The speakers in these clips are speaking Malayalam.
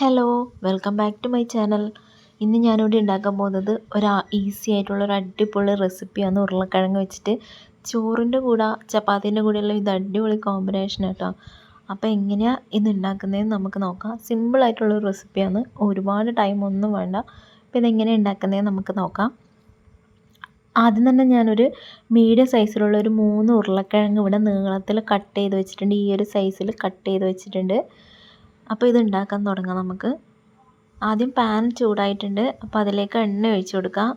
Hello welcome back to my channel ഇന്ന് ഞാനിവിടെ ഉണ്ടാക്കാൻ പോകുന്നത് ഒരു ഈസി ആയിട്ടുള്ള ഒരു അടിപൊളി റെസിപ്പിയാണ് ഉരുളക്കിഴങ്ങ് വെച്ചിട്ട്. ചോറിന്റെ കൂടെ ചപ്പാത്തീന്റെ കൂടെയുള്ള ഇത് അടിപൊളി കോമ്പിനേഷൻ കേട്ടോ അപ്പോൾ എങ്ങനെയാണ് ഇത് ഉണ്ടാക്കുന്നതെന്ന് നമുക്ക് നോക്കാം. സിമ്പിളായിട്ടുള്ളൊരു റെസിപ്പിയാണ് ഒരുപാട് ടൈം ഒന്നും വേണ്ട. അപ്പോൾ ഇതെങ്ങനെയാണ് ഉണ്ടാക്കുന്നതെന്ന് നമുക്ക് നോക്കാം. ആദ്യം തന്നെ ഞാനൊരു മീഡിയം സൈസിലുള്ള ഒരു മൂന്ന് ഉരുളക്കിഴങ്ങ് ഇവിടെ നീളത്തിൽ കട്ട് ചെയ്ത് വെച്ചിട്ടുണ്ട്. ഈ ഒരു സൈസിൽ കട്ട് ചെയ്ത് വെച്ചിട്ടുണ്ട്. അപ്പോൾ ഇത് ഉണ്ടാക്കാൻ തുടങ്ങാം നമുക്ക്. ആദ്യം പാൻ ചൂടായിട്ടുണ്ട്. അപ്പോൾ അതിലേക്ക് എണ്ണ ഒഴിച്ചു കൊടുക്കാം.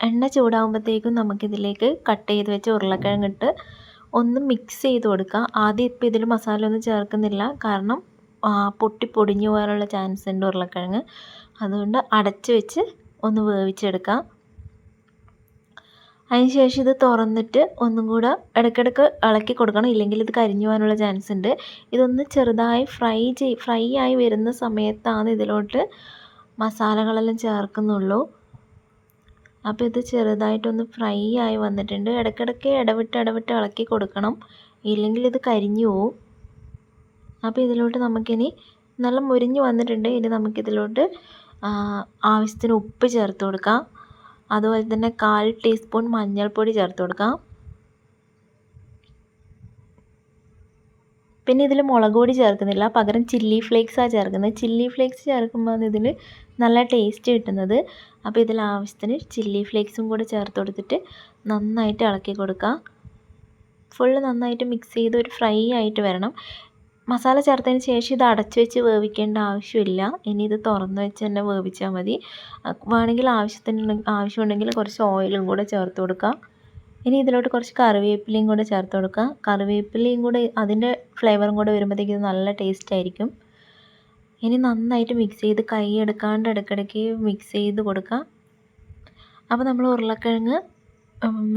എണ്ണ ചൂടാകുമ്പോഴത്തേക്കും നമുക്കിതിലേക്ക് കട്ട് ചെയ്ത് വെച്ച് ഉരുളക്കിഴങ്ങിട്ട് ഒന്ന് മിക്സ് ചെയ്ത് കൊടുക്കുക ആദ്യം ഇപ്പോൾ ഇതിൽ മസാല ഒന്നും ചേർക്കുന്നില്ല. കാരണം പൊട്ടി പൊടിഞ്ഞു പോകാനുള്ള ചാൻസ് ഉണ്ട് ഉരുളക്കിഴങ്ങ്. അതുകൊണ്ട് അടച്ച് വെച്ച് ഒന്ന് വേവിച്ചെടുക്കാം. അതിന് ശേഷം ഇത് തുറന്നിട്ട് ഒന്നും കൂടെ ഇടയ്ക്കിടയ്ക്ക് ഇളക്കി കൊടുക്കണം. ഇല്ലെങ്കിൽ ഇത് കരിഞ്ഞു പോകാനുള്ള ചാൻസ് ഉണ്ട്. ഇതൊന്ന് ചെറുതായി ഫ്രൈ ചെയ് ഫ്രൈ ആയി വരുന്ന സമയത്താണ് ഇതിലോട്ട് മസാലകളെല്ലാം ചേർക്കുന്നുള്ളൂ. അപ്പോൾ ഇത് ചെറുതായിട്ടൊന്ന് ഫ്രൈ ആയി വന്നിട്ടുണ്ട്. ഇടയ്ക്കിടയ്ക്ക് ഇടവിട്ട് ഇടവിട്ട് ഇളക്കി കൊടുക്കണം. ഇല്ലെങ്കിൽ ഇത് കരിഞ്ഞു പോവും. അപ്പോൾ ഇതിലോട്ട് നമുക്കിനി നല്ല മുരിഞ്ഞ് വന്നിട്ടുണ്ട്. ഇനി നമുക്കിതിലോട്ട് ആവശ്യത്തിന് ഉപ്പ് ചേർത്ത് കൊടുക്കാം. അതുപോലെ തന്നെ കാൽ ടീസ്പൂൺ മഞ്ഞൾപ്പൊടി ചേർത്ത് കൊടുക്കാം. പിന്നെ ഇതിൽ മുളക് പൊടി ചേർക്കുന്നില്ല. പകരം ചില്ലി ഫ്ലേക്സാണ് ചേർക്കുന്നത്. ചില്ലി ഫ്ലേക്സ് ചേർക്കുമ്പോൾ ഇതിൽ നല്ല ടേസ്റ്റ് കിട്ടുന്നത്. അപ്പോൾ ഇതിൽ ആവശ്യത്തിന് ചില്ലി ഫ്ലേക്സും കൂടെ ചേർത്ത് കൊടുത്തിട്ട് നന്നായിട്ട് ഇളക്കി കൊടുക്കുക ഫുള്ള് നന്നായിട്ട് മിക്സ് ചെയ്ത് ഒരു ഫ്രൈ ആയിട്ട് വരണം. മസാല ചേർത്തതിന് ശേഷം ഇത് അടച്ചു വെച്ച് വേവിക്കേണ്ട ആവശ്യമില്ല. ഇനി ഇത് തുറന്ന് വെച്ച് തന്നെ വേവിച്ചാൽ മതി. വേണമെങ്കിൽ ആവശ്യത്തിന് ആവശ്യമുണ്ടെങ്കിൽ കുറച്ച് ഓയിലും കൂടെ ചേർത്ത് കൊടുക്കാം. ഇനി ഇതിലോട്ട് കുറച്ച് കറിവേപ്പിലയും കൂടെ ചേർത്ത് കൊടുക്കുക കറിവേപ്പിലയും കൂടെ അതിന്റെ ഫ്ലേവറും കൂടെ വരുമ്പോഴത്തേക്ക് ഇത് നല്ല ടേസ്റ്റ് ആയിരിക്കും. ഇനി നന്നായിട്ട് മിക്സ് ചെയ്ത് കൈ എടുക്കാണ്ട് ഇടയ്ക്കിടയ്ക്ക് മിക്സ് ചെയ്ത് കൊടുക്കുക അപ്പോൾ നമ്മൾ ഉരുളക്കിഴങ്ങ്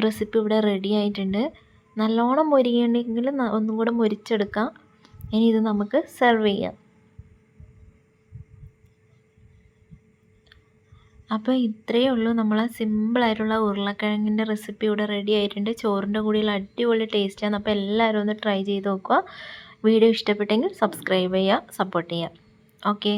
റെസിപ്പി ഇവിടെ റെഡി ആയിട്ടുണ്ട്. നല്ലോണം മൊരിയണമെങ്കിൽ ഒന്നും കൂടെ മൊരിച്ചെടുക്കാം. ഇനി ഇത് നമുക്ക് സെർവ് ചെയ്യാം. അപ്പോൾ ഇത്രയേ ഉള്ളൂ. നമ്മളെ സിമ്പിളായിട്ടുള്ള ഉരുളക്കിഴങ്ങിന്റെ റെസിപ്പി ഇവിടെ റെഡി ആയിട്ടുണ്ട്. ചോറിന്റെ കൂടെയുള്ള അടിപൊളി ടേസ്റ്റാണ് അപ്പോൾ എല്ലാവരും ഒന്ന് ട്രൈ ചെയ്ത് നോക്കുക. വീഡിയോ ഇഷ്ടപ്പെട്ടെങ്കിൽ സബ്സ്ക്രൈബ് ചെയ്യുക സപ്പോർട്ട് ചെയ്യുക. ഓക്കെ